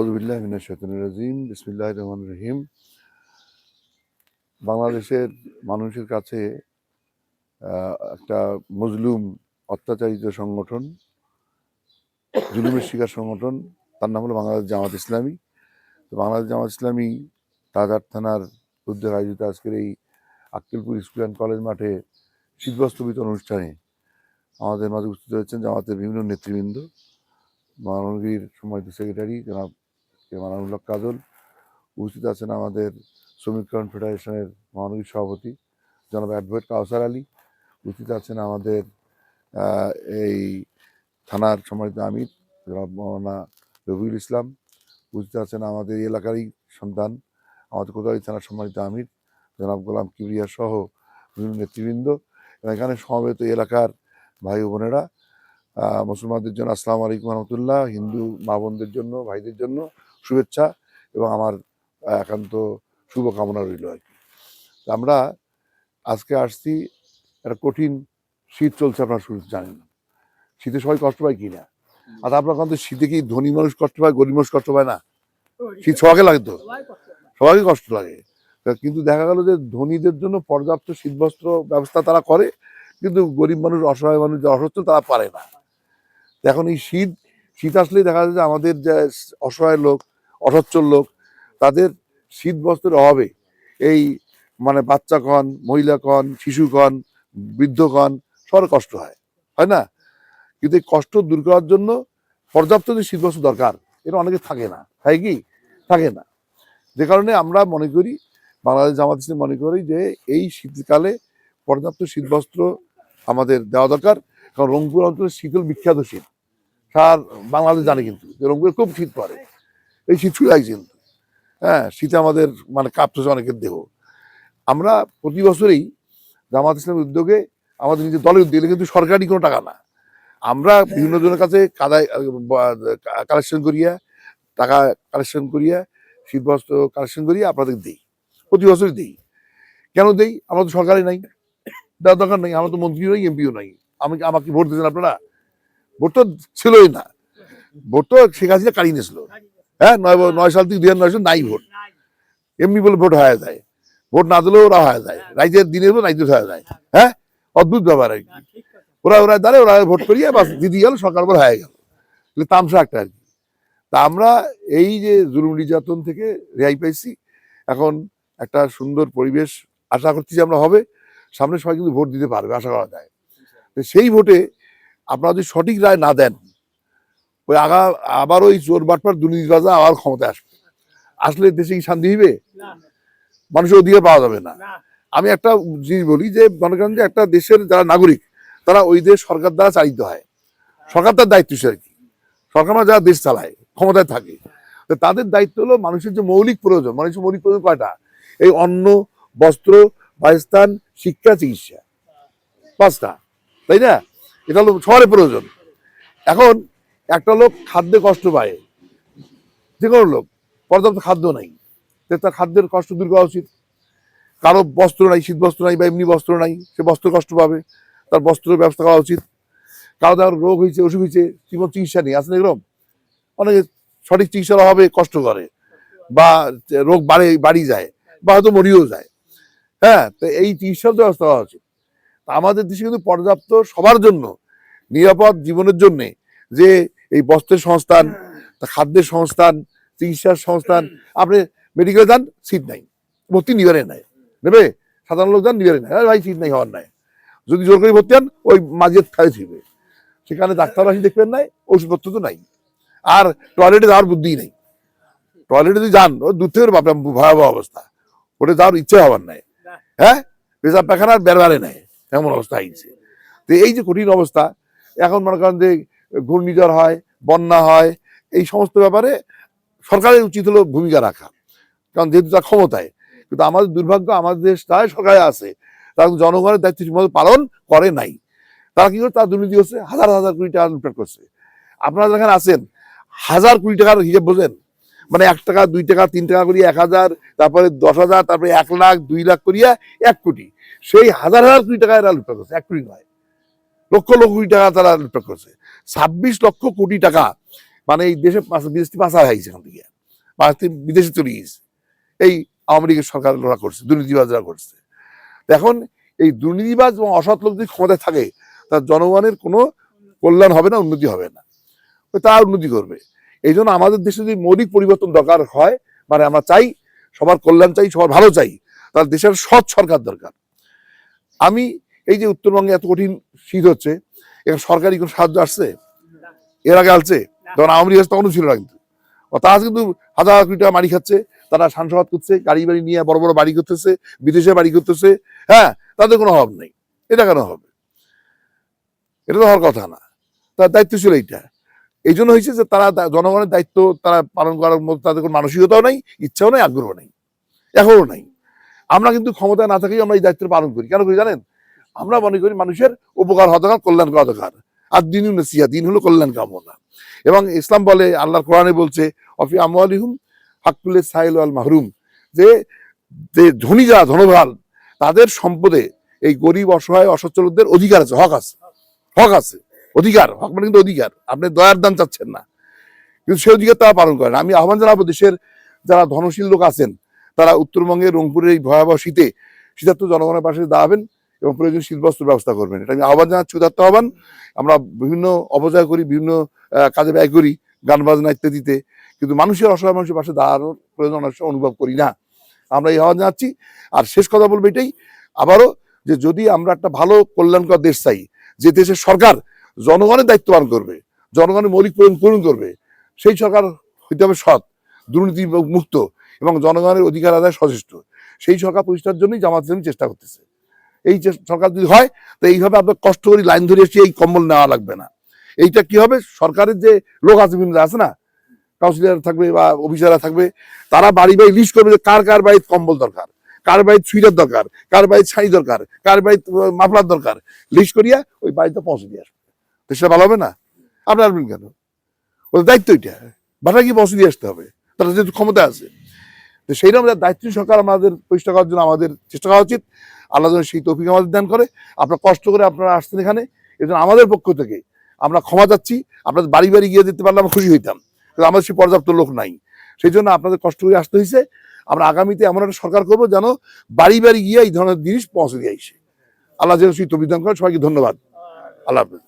আউজুবিল্লাহ রাজিম বিসমিল্লাহ রহমান রহিম বাংলাদেশের মানুষের কাছে একটা মজলুম অত্যাচারিত সংগঠন, জুলুমের শিকার সংগঠন, তার নাম হলো বাংলাদেশ জামাত ইসলামী। তো বাংলাদেশ জামাত ইসলামী রাজার থানার উদ্যোগ আয়োজিত আজকের এই আক্কেলপুর স্কুল অ্যান্ড কলেজ মাঠে শীতবস্ত্র বিতরণ অনুষ্ঠানে আমাদের মাঝে উপস্থিত হয়েছেন জামাতের বিভিন্ন নেতৃবৃন্দ। মানবীর সম্মানিত সেক্রেটারি জনাব মানানুল্লাহ কাজল উপস্থিত আছেন আমাদের শ্রমিক কনফেডারেশনের মহানবীর সভাপতি, জনাব অ্যাডভোকেট কাউসার আলী। উপস্থিত আছেন আমাদের এই থানার সম্মানিত আমির, জনাব মৌলানা রবিউল ইসলাম। উপস্থিত আছেন আমাদের এলাকারই সন্তান, আমাদের কোদালি থানার সম্মানিত আমির, জনাব গোলাম কিবরিয়া সহ বিভিন্ন নেতৃবৃন্দ এবং এখানে সমবেত এলাকার ভাই বোনেরা মুসলমানদের জন্য আসসালামু আলাইকুম রহমতুল্লাহ, হিন্দু মা বোনদের জন্য, ভাইদের জন্য শুভেচ্ছা এবং আমার একান্ত শুভকামনা রইল আর কি। আমরা আজকে আসছি একটা কঠিন শীত চলছে আপনারা শুরু জানেন। শীতে সবাই কষ্ট পায় কি না? আর আপনার কারণ শীতে কি ধনী মানুষ কষ্ট পায় গরিব মানুষ কষ্ট পায় না? শীত সবাইকে লাগে তো। সবাইকে কষ্ট লাগে। কিন্তু দেখা গেল যে ধনীদের জন্য পর্যাপ্ত শীতবস্ত্র ব্যবস্থা তারা করে কিন্তু গরিব মানুষ অসহায় মানুষ যারা অসুস্থ তারা পারে না। এখন এই শীত শীত আসলেই দেখা যায় যে আমাদের যে অসহায় লোক অসচ্ছল লোক, তাদের শীত বস্ত্রের অভাবে এই মানে বাচ্চা কন মহিলা কন শিশু কন বৃদ্ধ কন সবার কষ্ট হয় হয় না? কিন্তু এই কষ্ট দূর করার জন্য পর্যাপ্ত যে শীতবস্ত্র দরকার, এটা অনেকে থাকে না, হয় কি? থাকে না। যে কারণে আমরা মনে করি, বাংলাদেশ জামাত মনে করি যে এই শীতকালে পর্যাপ্ত শীতবস্ত্র আমাদের দেওয়া দরকার, কারণ রংপুর অঞ্চলে শীতল বিখ্যাত শীত। সার বাংলাদেশ জানে কিন্তু রংপুরে খুব শীত পড়ে। এই শীত শুরু হয়েছে হ্যাঁ শীতে আমাদের মানে কাঁপতেছে অনেকের দেহ। আমরা প্রতি বছরেই জামাত ইসলামের উদ্যোগে আমাদের নিজের দলের উদ্যোগে কিন্তু সরকারি কোনো টাকা না। আমরা বিভিন্ন জনের কাছে কাদায়, কালেকশন করিয়া, টাকা কালেকশন করিয়া শীত বস্ত্র কালেকশন করিয়া আপনাদের দিই। প্রতি বছরই দিই। কেন দিই? আমরা তো সরকারি নাই। দেওয়ার দরকার নেই। আমরা তো মন্ত্রীও নাই, এমপিও নাই। আমি আমাকে ভোট দিয়েছেন আপনারা? ভোট তো ছিলই না। ভোট তো শেখ হাসিনা কাড়িয়ে নিয়েছিল। হ্যাঁ নয় নয় সাল থেকে দুই হাজার নয় সাল নাই ভোট। এমনি বলে ভোট হয়ে যায়। ভোট না দিলেও ওরা হয়ে যায়। রাইজের দিনের রাইজের হয়ে যায়। হ্যাঁ অদ্ভুত ব্যাপার আর কি। ওরা ওরা দাঁড়ে ওরা ভোট করিয়ে বাস দিদি গেল সরকার পর হয়ে গেল। তামসা একটা আর কি। তা আমরা এই যে জুলুম নির্যাতন থেকে রেহাই পাইছি এখন একটা সুন্দর পরিবেশ আশা করছি যে আমরা হবে। সামনে সবাই কিন্তু ভোট দিতে পারবে আশা করা যায়। তো সেই ভোটে আপনারা যদি সঠিক রায় না দেন ওই আগা আবার ওই চোর বাটপার দুর্নীতিবাজা আবার ক্ষমতায় আসবে। আসলে দেশে কি শান্তি হইবে? মানুষের অধিকার পাওয়া যাবে না। আমি একটা জিনিস বলি যে মনে করেন যে একটা দেশের যারা নাগরিক তারা ওই দেশ সরকার দ্বারা চালিত হয়। সরকার তার দায়িত্ব আর কি? সরকার মানে যারা দেশ চালায় ক্ষমতায় থাকে। তো তাদের দায়িত্ব হলো মানুষের যে মৌলিক প্রয়োজন মানুষের মৌলিক প্রয়োজন কয়টা? এই অন্ন বস্ত্র বাসস্থান শিক্ষা চিকিৎসা। পাঁচটা। তাই না? এটা হলো সবার প্রয়োজন। এখন একটা লোক খাদ্যে কষ্ট পায়। যে কোনো লোক, পর্যাপ্ত খাদ্য নাই। তার খাদ্যের কষ্ট দূর করা উচিত। কারও বস্ত্র নাই, শীত বস্ত্র নাই বা এমনি বস্ত্র নাই, সে বস্ত্র কষ্ট পাবে। তার বস্ত্রের ব্যবস্থা করা উচিত। কারও তার রোগ হয়েছে অসুখ হয়েছে ঠিকমতো চিকিৎসা নেই আসলে এরকম? অনেকে সঠিক চিকিৎসার অভাবে কষ্ট করে। বা রোগ বাড়ে, বাড়ি যায়, বা হয়তো মরিয়েও যায়। হ্যাঁ তো এই চিকিৎসার ব্যবস্থা করা উচিত। আমাদের দেশে কিন্তু পর্যাপ্ত সবার জন্য, নিরাপদ জীবনের জন্যে যে এই বস্ত্রের সংস্থান খাদ্যের সংস্থান চিকিৎসার সংস্থান আপনি মেডিকেলে যান সিট নাই। ভর্তি নিবারে নাই। নেবে? সাধারণ লোক যান নিবারে নাই। ভাই সিট নাই হওয়ার নাই। যদি জোর করে ভর্তি হন ওই মাঝে খাই ছিবে। সেখানে ডাক্তার আসি দেখবেন নাই ওষুধপত্র তো নাই। আর টয়লেটে যাওয়ার বুদ্ধি নেই। টয়লেটে যদি যান ও দূর থেকে ভয়াবহ অবস্থা। ওটা যাওয়ার ইচ্ছে হওয়ার নাই। হ্যাঁ? পেশাব পায়খানার বেরবারে নাই। এমন অবস্থা হয়েছে। তো এই যে কঠিন অবস্থা এখন মনে করেন যে ঘূর্ণিঝড় হয়, বন্যা হয়, এই সমস্ত ব্যাপারে সরকারের উচিত হলো ভূমিকা রাখা। কারণ যেহেতু তার ক্ষমতায়, কিন্তু আমাদের দুর্ভাগ্য আমাদের দেশ দেশটায় সরকারে আছে। তারা জনগণের দায়িত্ব ঠিকমতো পালন করে নাই। তারা কি করে তার দুর্নীতি হচ্ছে হাজার হাজার কোটি টাকা লুটপাট করছে। আপনারা যেখানে আছেন, হাজার কোটি টাকার হিসেব বোঝেন। মানে এক টাকা, দুই টাকা, তিন টাকা করিয়া এক হাজার, তারপরে দশ হাজার, তারপরে এক লাখ, দুই লাখ করিয়া এক কোটি। সেই হাজার হাজার কোটি টাকা এরা লুটপাট করছে। এক কোটি নয়, লক্ষ লক্ষ কোটি টাকা তারা লুটপাট করছে। ছাব্বিশ লক্ষ কোটি টাকা। মানে এই দেশে বিদেশ পাচার হয়েছে এখান থেকে। বিদেশে চলে গিয়েছে। এই আওয়ামী লীগের সরকার ওরা করছে দুর্নীতিবাজরা করছে। এখন এই দুর্নীতিবাজ এবং অসৎ লোক যদি ক্ষমতায় থাকে, তার জনগণের কোনো কল্যাণ হবে না, উন্নতি হবে না। তো উন্নতি করবে। এই জন্য আমাদের দেশে যদি মৌলিক পরিবর্তন দরকার হয় মানে আমরা চাই, সবার কল্যাণ চাই, সবার ভালো চাই, তাহলে দেশের সৎ সরকার দরকার। আমি এই যে উত্তরবঙ্গে এত কঠিন শীত হচ্ছে এখানে সরকারি কোনো সাহায্য আসছে? এর আগে আসছে তখন আওয়ামী লীগ তখনও ছিল না কিন্তু। তারা কিন্তু হাজার হাজার কোটি টাকা মারি খাচ্ছে তারা সাংসদ করছে গাড়ি বাড়ি নিয়ে বড় বড় বাড়ি করতেছে বিদেশে বাড়ি করতেছে। হ্যাঁ তাদের কোনো অভাব নেই। এটা কেন হবে? এটা তো হওয়ার কথা না। তার দায়িত্ব ছিল এইটা। এই জন্য হয়েছে যে তারা জনগণের দায়িত্ব তারা পালন করার মতো তাদের কোনো মানসিকতাও নেই ইচ্ছাও নেই আগ্রহ নেই এখনও নাই। আমরা কিন্তু ক্ষমতা না থাকেই আমরা এই দায়িত্ব পালন করি। কেন করি জানেন? আমরা মনে করি মানুষের উপকার হওয়া দরকার, কল্যাণ করা দরকার। আর দিন নসিয়া দিন হলো কল্যাণ কামনা। এবং ইসলাম বলে, আল্লাহর কোরআনে বলছে, অফি আমলিহুম হাকুল্লে সাইল আল মাহরুম। যে যে ধনী যারা ধনভাল তাদের সম্পদে এই গরিব, অসহায় অসচ্ছলদের অধিকার আছে, হক আছে। হক আছে। অধিকার, হক মানে কিন্তু অধিকার। আপনি দয়ার দান চাচ্ছেন না। কিন্তু সেই অধিকার তারা পালন করেন আমি আহ্বান জানাব, দেশের যারা ধনশীল লোক আছেন, তারা উত্তরবঙ্গের রংপুরের এই ভয়াবহ শীতে শীতার্থ জনগণের পাশে দাঁড়াবেন। এবং প্রয়োজন শীতবস্ত্র ব্যবস্থা করবেন। এটা আমি আহ্বান জানাচ্ছি, উদাত্ত আহ্বান। আমরা বিভিন্ন অপচয় করি, বিভিন্ন কাজে ব্যয় করি, গান বাজনা ইত্যাদিতে। কিন্তু মানুষের, অসহায় মানুষের পাশে দাঁড়ানোর প্রয়োজন অনেক অনুভব করি না। আমরা এই আহ্বান জানাচ্ছি। আর শেষ কথা বলব এটাই, আবারও যে যদি আমরা একটা ভালো কল্যাণকর দেশ চাই, যে দেশের সরকার জনগণের দায়িত্ব পালন করবে, জনগণের মৌলিক প্রয়োজন পূরণ করবে, সেই সরকার হইতে হবে সৎ, দুর্নীতি মুক্ত এবং জনগণের অধিকার আদায় সচেষ্ট। সেই সরকার প্রতিষ্ঠার জন্যই জামাত চেষ্টা করতেছে। এই যে সরকার যদি হয়, তো এইভাবে আপনার কষ্ট করে লাইন ধরে এসে এই কম্বল নেওয়া লাগবে না। এইটা কি হবে? সরকারের যে লোক আছে, বিভিন্ন আছে না? কাউন্সিলার থাকবে বা অফিসাররা থাকবে, তারা বাড়ি বাড়ি লিস্ট করবে যে কার কার বাড়িতে কম্বল দরকার, কার বাড়িতে সুইটার দরকার, কার বাড়িতে শাড়ি দরকার, কার বাড়িতে মাফলার দরকার। লিস্ট করিয়া ওই বাড়িতে পৌঁছে দিয়ে আসবে। তো সেটা ভালো হবে না? আপনি আসবেন কেন? ওদের দায়িত্ব এটা বাটা গিয়ে পৌঁছে দিয়ে আসতে হবে। তারা যেহেতু ক্ষমতা আছে। তো সেই রকম দায়িত্ব সরকার আমাদের প্রতিষ্ঠা করার জন্য আমাদের চেষ্টা করা উচিত। আল্লাহ যেন সেই তৌফিক আমাদের দান করে। আপনারা কষ্ট করে আপনারা আসছেন এখানে এজন্য আমাদের পক্ষ থেকে আমরা ক্ষমা চাচ্ছি। আপনাদের বাড়ি বাড়ি গিয়ে দিতে পারলে আমরা খুশি হইতাম। কিন্তু আমাদের সেই পর্যাপ্ত লোক নাই। সেই জন্য আপনাদের কষ্ট করে আসতে হয়েছে আমরা আগামীতে এমন একটা সরকার করব যেন বাড়ি বাড়ি গিয়ে এই ধরনের জিনিস পৌঁছে দিয়ে আইসে আল্লাহ যেন সেই তৌফিক দান করেন সবাইকে ধন্যবাদ। আল্লাহ হাফেজ।